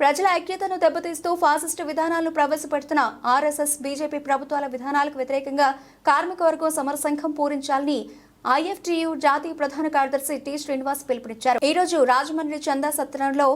ప్రజల ఐక్యతను దెబ్బతీస్తూ ఫాసిస్టు విధానాలను ప్రవేశపెడుతున్న ఆర్ఎస్ఎస్ బీజేపీ ప్రభుత్వాల విధానాలకు వ్యతిరేకంగా కార్మిక వర్గం సమర సంఘం పూరించాలని ఐఎఫ్టీయు జాతీయ ప్రధాన కార్యదర్శి టి. శ్రీనివాస్ పిలుపునిచ్చారు. ఈ రోజు రాజమండ్రి చందా సత్రంలో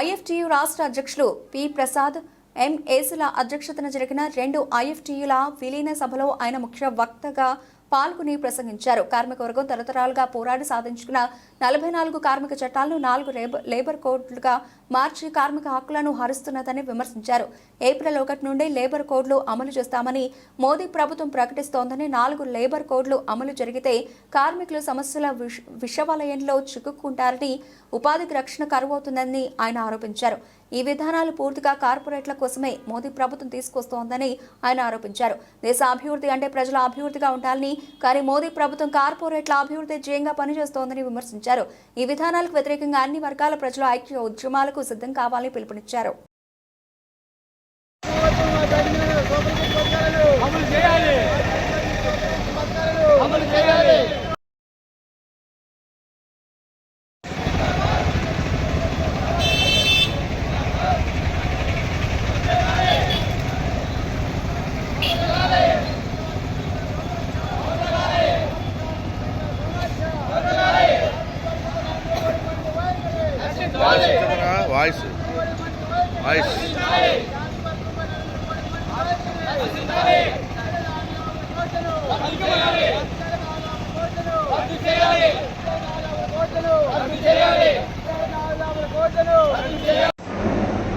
ఐఎఫ్టియు రాష్ట్ర అధ్యక్షులు పి. ప్రసాద్ ఎం. ఏసుల అధ్యక్షతన జరిగిన రెండు ఐఎఫ్టియుల విలీన సభలో ఆయన ముఖ్య వక్తగా పాల్గొని ప్రసంగించారు. కార్మిక వర్గం తరతరాలుగా పోరాడి సాధించుకున్న నలభై నాలుగు కార్మిక చట్టాలను నాలుగు లేబర్ కోడ్లుగా మార్చి కార్మిక హక్కులను హరిస్తున్నదని విమర్శించారు. ఏప్రిల్ ఒకటి నుండి లేబర్ కోడ్లు అమలు చేస్తామని మోదీ ప్రభుత్వం ప్రకటిస్తోందని నాలుగు లేబర్ కోడ్లు అమలు జరిగితే కార్మికులు సమస్యల విష విషవలయంలో చిక్కుకుంటారని ఉపాధికి రక్షణ కరువవుతుందని ఆయన ఆరోపించారు. ఈ విధానాలు పూర్తిగా కార్పొరేట్ల కోసమే మోదీ ప్రభుత్వం తీసుకొస్తోందని ఆయన ఆరోపించారు. దేశ అభివృద్ధి అంటే ప్రజల అభివృద్ధిగా ఉండాలని కానీ మోదీ ప్రభుత్వం కార్పొరేట్ల అభివృద్ధి జయంగా పనిచేస్తోందని విమర్శించారు. ఈ విధానాలకు వ్యతిరేకంగా అన్ని వర్గాల ప్రజల ఐక్య ఉద్యమాలకు సిద్ధం కావాలని పిలుపునిచ్చారు. అమలు చేయాలి. వాయిస్ వాయిస్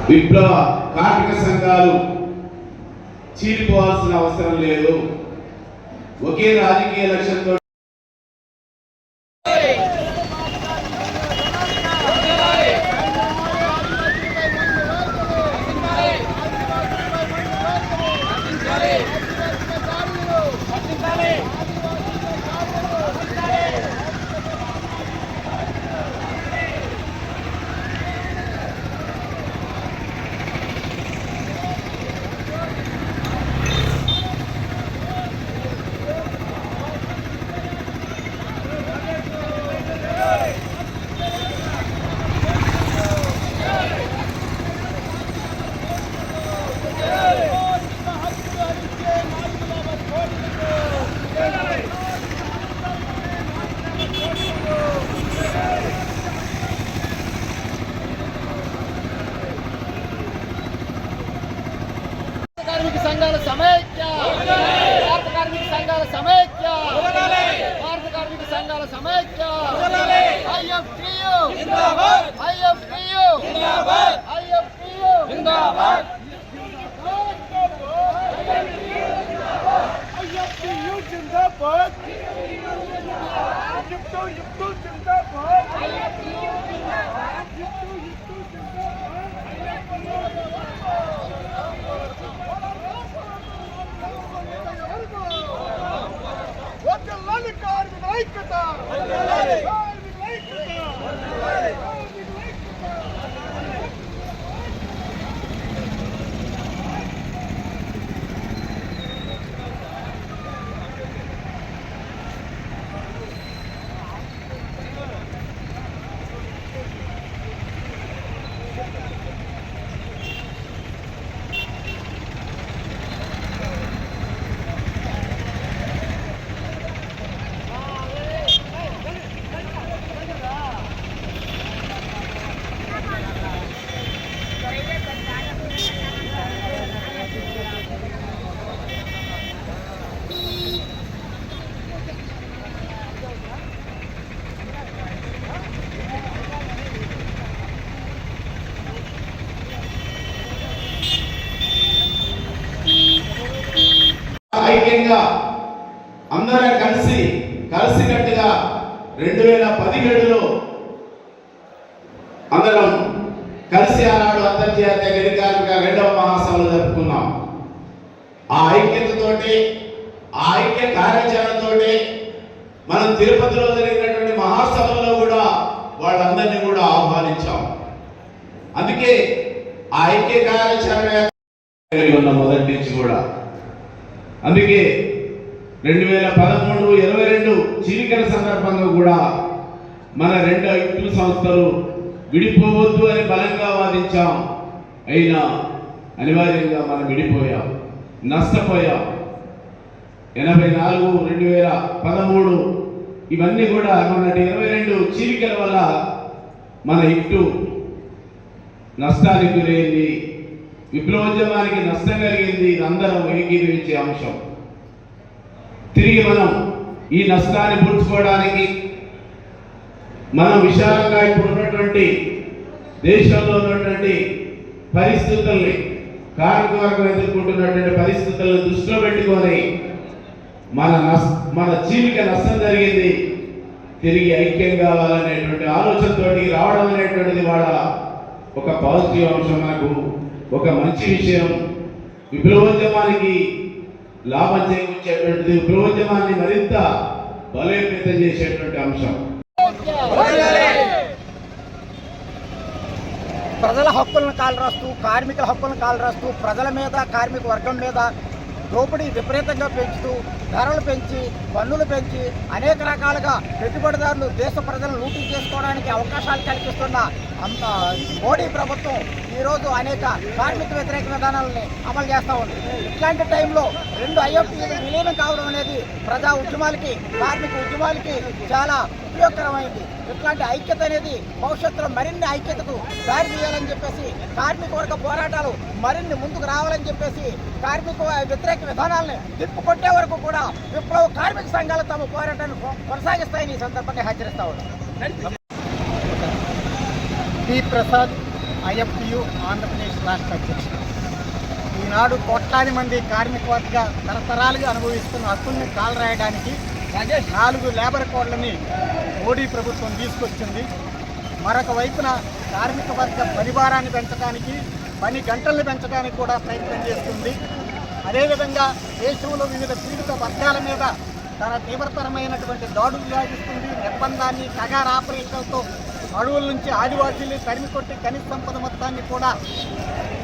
విప్లవ కార్మిక సంఘాలు చీలిపోవాల్సిన అవసరం లేదు. ఒకే రాజకీయ లక్ష్యంతో సంఘాల సమైక్య. భారత కార్మిక సంఘాల సమైక్య. భారత కార్మిక సంఘాల సమైక్య. ఐఎఫ్టియు ఐఎఫ్టియు ఐఎఫ్టియు ఐఎఫ్టియు జిందాబాద్ యుక్తో యుక్తో జిందాబాద్ యుక్తో యుక్తో జిందాబాద్ వద్దలాలి కార్మిక ఐక్యత కార్మిక ఐక్యత కార్మిక ఐక్యత ఐక్యంగా అందరం కలిసి కలిసికట్టుగా రెండు వేల పదిహేడులో అందరం కలిసి ఆనాడు అంతర్జాతీయ గడి రెండవ మహాసభలు జరుపుకున్నాం. ఆ ఐక్యతతోటి ఆ ఐక్య కార్యాచరణతోటి మనం తిరుపతిలో జరిగినటువంటి మహాసభల్లో కూడా వాళ్ళందరినీ కూడా ఆహ్వానించాం. అందుకే ఆ ఐక్య కార్యాచరణ ఉన్న మొదటి నుంచి కూడా. అందుకే రెండు వేల పదమూడు ఇరవై రెండు చీలికల సందర్భంగా కూడా మన రెండు ఐక్యుల సంస్థలు విడిపోవద్దు అని బలంగా వాదించాం. అయినా అనివార్యంగా మనం విడిపోయాం. నష్టపోయాం. ఎనభై నాలుగు రెండు వేల పదమూడు ఇవన్నీ కూడా మొన్నటి ఇరవై రెండు చీలికల వల్ల మన ఇట్టు నష్టానికి గురైంది. విప్లవోద్యమానికి నష్టం కలిగింది. ఇది అందరం ఏకీభవించే అంశం. తిరిగి మనం ఈ నష్టాన్ని పూడ్చుకోవడానికి మనం విశాలంగా ఇప్పుడు ఉన్నటువంటి దేశంలో ఉన్నటువంటి పరిస్థితుల్ని కార్మిక వర్గం ఎదుర్కొంటున్నటువంటి పరిస్థితులను దృష్టిలో పెట్టుకొని మన నష్ మన జీవిక నష్టం జరిగింది తిరిగి ఐక్యం కావాలనేటువంటి ఆలోచనతోటి రావడం అనేటువంటిది వాళ్ళ ఒక పాజిటివ్ అంశం. మనకు ఒక మంచి విషయం విప్లవోద్యమానికి లాభం చేకూర్చేటువంటిది ప్రయోజనాన్ని మరింత బలోపేతం చేసేటువంటి అంశం. ప్రజల హక్కులను కాలరాస్తూ కార్మికుల హక్కులను కాలరాస్తూ ప్రజల మీద కార్మిక వర్గం మీద దోపిడీ విపరీతంగా పెంచుతూ ధరలు పెంచి పన్నులు పెంచి అనేక రకాలుగా పెట్టుబడిదారులు దేశ ప్రజలను లూటీ చేసుకోవడానికి అవకాశాలు కల్పిస్తున్న మోడీ ప్రభుత్వం ఈరోజు అనేక కార్మిక వ్యతిరేక విధానాలని అమలు చేస్తూ ఉంది. ఇట్లాంటి టైంలో రెండు ఐఎఫ్టీలు విలీనం కావడం అనేది ప్రజా ఉద్యమాలకి కార్మిక ఉద్యమాలకి చాలా ఉపయోగకరమైంది ఇట్లాంటి ఐక్యత అనేది భవిష్యత్తులో మరిన్ని ఐక్యతకు దారి తీయాలని చెప్పేసి కార్మిక వర్గ పోరాటాలు మరిన్ని ముందుకు రావాలని చెప్పేసి కార్మిక వ్యతిరేక విధానాలని తిప్పుకొట్టే వరకు కూడా విప్లవ కార్మిక సంఘాలు తమ పోరాటాన్ని కొనసాగిస్తాయని ఈ సందర్భంగా హెచ్చరిస్తా ఉన్నాం. పి. ప్రసాద్ ఐఎఫ్టియు ఆంధ్రప్రదేశ్ రాష్ట్ర అధ్యక్షుడు. ఈనాడు కోట్లాది మంది కార్మిక వర్గ తరతరాలుగా అనుభవిస్తున్న హక్కుల్ని కాలరాయడానికి నాలుగు లేబర్ కోడ్లని మోడీ ప్రభుత్వం తీసుకొచ్చింది. మరొక వైపున కార్మిక వర్గ పరిభారాన్ని పెంచడానికి పని గంటలను పెంచడానికి కూడా ప్రయత్నం చేస్తుంది. అదేవిధంగా దేశంలో వివిధ పీడిత వర్గాల మీద తన తీవ్రతరమైనటువంటి దాడులు సాగిస్తుంది నిర్బంధాన్ని కగార్ ఆపరేషన్లతో అడవుల నుంచి ఆదివాసీలు తరిమి కొట్టి ఖనిజ సంపద మొత్తాన్ని కూడా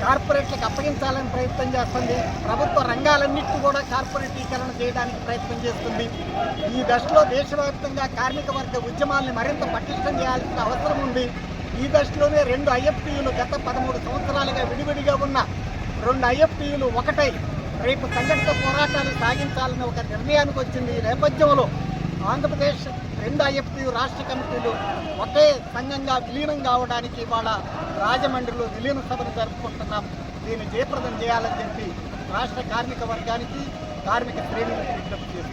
కార్పొరేట్లకు అప్పగించాలని ప్రయత్నం చేస్తుంది. ప్రభుత్వ రంగాలన్నింటినీ కూడా కార్పొరేటీకరణ చేయడానికి ప్రయత్నం చేస్తుంది. ఈ దశలో దేశవ్యాప్తంగా కార్మిక వర్గ ఉద్యమాల్ని మరింత పటిష్టం చేయాల్సిన అవసరం ఉంది. ఈ దశలోనే రెండు ఐఎఫ్టీయులు గత పదమూడు సంవత్సరాలుగా విడివిడిగా ఉన్న రెండు ఐఎఫ్టీయులు ఒకటై రేపు సంఘటిత పోరాటాలు సాగించాలని ఒక నిర్ణయానికి వచ్చింది. ఈ నేపథ్యంలో ఆంధ్రప్రదేశ్ రెండు ఐఎఫ్టీ రాష్ట్ర కమిటీలు ఒకే సంఘంగా విలీనం కావడానికి ఇవాళ రాజమండ్రిలో విలీన సభను జరుపుకుంటున్నాం. దీన్ని జయప్రదం చేయాలని చెప్పి రాష్ట్ర కార్మిక వర్గానికి కార్మిక శ్రేణులకు విజ్ఞప్తి